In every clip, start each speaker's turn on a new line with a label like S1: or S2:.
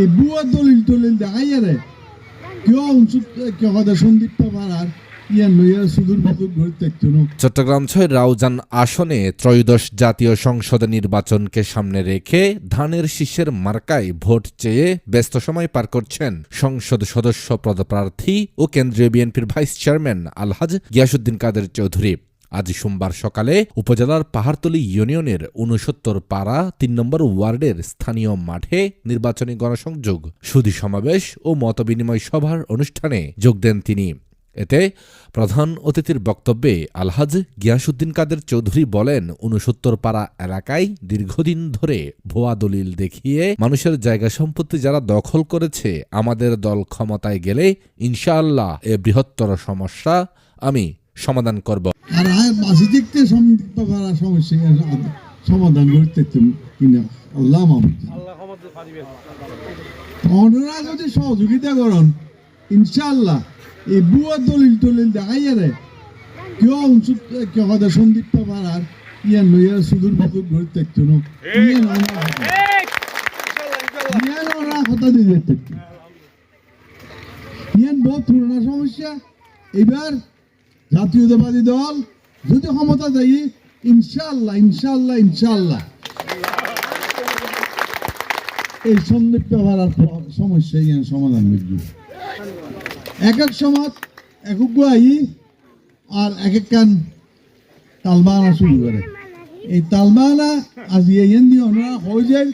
S1: এই বুয়া দলিল টলিল
S2: চট্টগ্রাম ছয় রাউজান আসনে ত্রয়োদশ জাতীয় সংসদ নির্বাচনকে সামনে রেখে ধানের শীষের মার্কায় ভোট চেয়ে ব্যস্ত সময় পার করছেন সংসদ সদস্য পদপ্রার্থী ও কেন্দ্রীয় বিএনপির ভাইস চেয়ারম্যান আলহাজ গিয়াসুদ্দিন কাদের চৌধুরী। আজ সোমবার সকালে উপজেলার পাহাড়তলী ইউনিয়নের উনসত্তর পাড়া তিন নম্বর ওয়ার্ডের স্থানীয় মাঠে নির্বাচনী গণসংযোগ, সুধী সমাবেশ ও মতবিনিময় সভার অনুষ্ঠানে যোগ দেন তিনি। এতে প্রধান অতিথির বক্তব্যে আলহাজ গিয়াসুদ্দিন কাদের চৌধুরী বলেন উনসত্তর পাড়া এলাকায় দীর্ঘদিন ধরে ভুয়া দলিল দেখিয়ে মানুষের জায়গা সম্পত্তি যারা দখল করেছে, আমাদের দল ক্ষমতায় গেলে ইনশাআল্লাহ এ বৃহত্তর সমস্যা আমি সমাধান করব।
S1: আর আর বাসি দেখতে সন্দীপ পাড়া সমস্যা সমাধান করতে কিনা। আল্লাহ ওনারা যদি সহযোগিতা করেন ইনশাআল্লাহ এই বুয়া দলিল টলিল দেখাই রে কেউ অংশুত কেউ কথা সন্দীপ পাড়ার ইয়ার নইয়ার সুদূর বুদূর ঘুরে দেখতো না। ইয়ার ওনারা কথা। দিয়ে দেখতো। ইয়ার বহুত পুরোনো সমস্যা। এবার জাতীয়তাবাদী দল, যদি ক্ষমতা দেয় ইনশাআল্লাহ ইনশাল্লাহ ইনশাল্লাহ এই সন্দীপ ব্যবহার সমস্যা ইয়ান সমাধান করবে এক এক সমাজ, এক আই আর এক এক কান তালবানা শুরু করে। এই তালবানা আজ ইয়ান দিয়ে ওনারা হয়ে যায়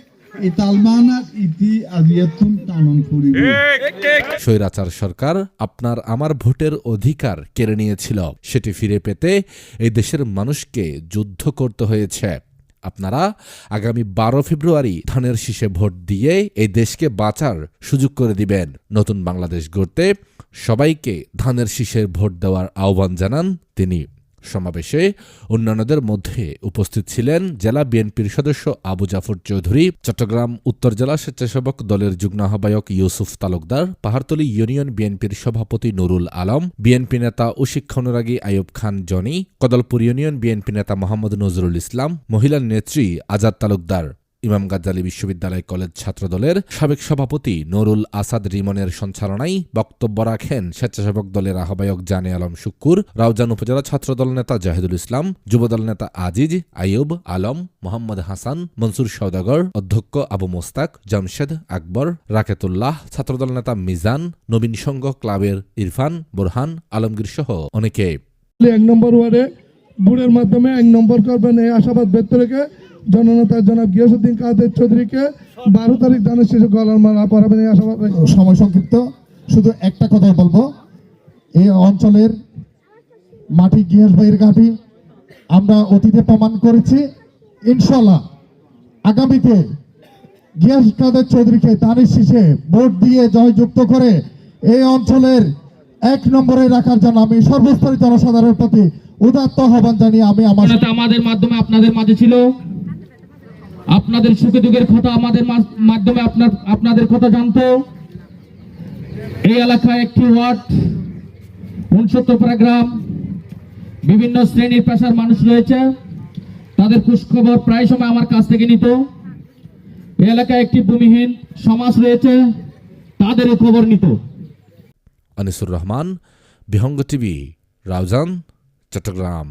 S2: স্বৈরাচার সরকার আপনার আমার ভোটের অধিকার কেড়ে নিয়েছিল। সেটি ফিরে পেতে এই দেশের মানুষকে যুদ্ধ করতে হয়েছে। আপনারা আগামী বারো ফেব্রুয়ারি ধানের শীষে ভোট দিয়ে এই দেশকে বাঁচার সুযোগ করে দিবেন। নতুন বাংলাদেশ গড়তে সবাইকে ধানের শীষের ভোট দেওয়ার আহ্বান জানান তিনি। সমাবেশে অন্যান্যদের মধ্যে উপস্থিত ছিলেন জেলা বিএনপির সদস্য আবু জাফর চৌধুরী, চট্টগ্রাম উত্তর জেলা স্বেচ্ছাসেবক দলের যুগ্ম আহ্বায়ক ইউসুফ তালুকদার, পাহাড়তলী ইউনিয়ন বিএনপির সভাপতি নুরুল আলম, বিএনপি নেতা ও শিক্ষানুরাগী আয়ুব খান জনি, কদলপুর ইউনিয়ন বিএনপি নেতা মোহাম্মদ নজরুল ইসলাম, মহিলা নেত্রী আজাদ তালুকদার। ইমাম গাজ্জালী বিশ্ববিদ্যালয় কলেজ ছাত্রদলের সাবেক সভাপতি নুরুল আসাদ রিমনের সঞ্চালনায় বক্তব্য রাখেন স্বেচ্ছাসেবক দলের আহ্বায়ক জানে আলম শুক্কুর, রাউজান উপজেলা ছাত্রদল নেতা জাহিদুল ইসলাম, যুবদল নেতা আজিজ, আইয়ুব, আলম, মোহাম্মদ হাসান, মনসুর সৌদাগর অধ্যক্ষ আবু মোস্তাক, জামশেদ আকবর, রাকেতুল্লাহ, ছাত্রদল নেতা মিজান, নবীন সংঘ ক্লাবের ইরফান, বোরহান, আলমগীর সহ অনেকে।
S3: এক নম্বর ওয়ার্ডে বুড়ের মাধ্যমে এক নম্বর করবেন এই আশাবাদ ব্যক্ত রেখে জননেতা জনাব গিয়াসুদ্দিন কাদের চৌধুরীকে বারো তারিখ দানের শেষে গলার মালা পরাবেন আশাবাদ
S4: সময় সংক্ষিপ্ত। শুধু একটা কথাই বলব। এই অঞ্চলের মাটি গিয়াস ভাইয়ের ঘাঁটি আমরা অতীতে প্রমাণ করেছি। ইনশাল্লাহ আগামীতে গিয়াস কাদের চৌধুরীকে তারিখ শীষে ভোট দিয়ে জয়যুক্ত করে এই অঞ্চলের এক নম্বরে রাখার জন্য আমি সর্বস্তরের জনসাধারণের প্রতি উদাত্ত আহ্বান জানিয়ে আমি আমার
S5: আমাদের মাধ্যমে আপনাদের মাঝে ছিল। আপনাদের সুখে দুঃখের কথা আমাদের মাধ্যমে আপনার আপনাদের কথা জানতো। এই এলাকায় একটি ওয়ার্ড, উনসত্তর গ্রাম, বিভিন্ন শ্রেণির পেশার মানুষ রয়েছে। তাদের খোঁজখবর প্রায় সময় আমার কাছ থেকে নিত। এই এলাকায় একটি ভূমিহীন সমাজ রয়েছে, তাদেরও খবর নিত।
S2: আনিসুর রহমান, বিহঙ্গ টিভি, রাউজান, চট্টগ্রাম।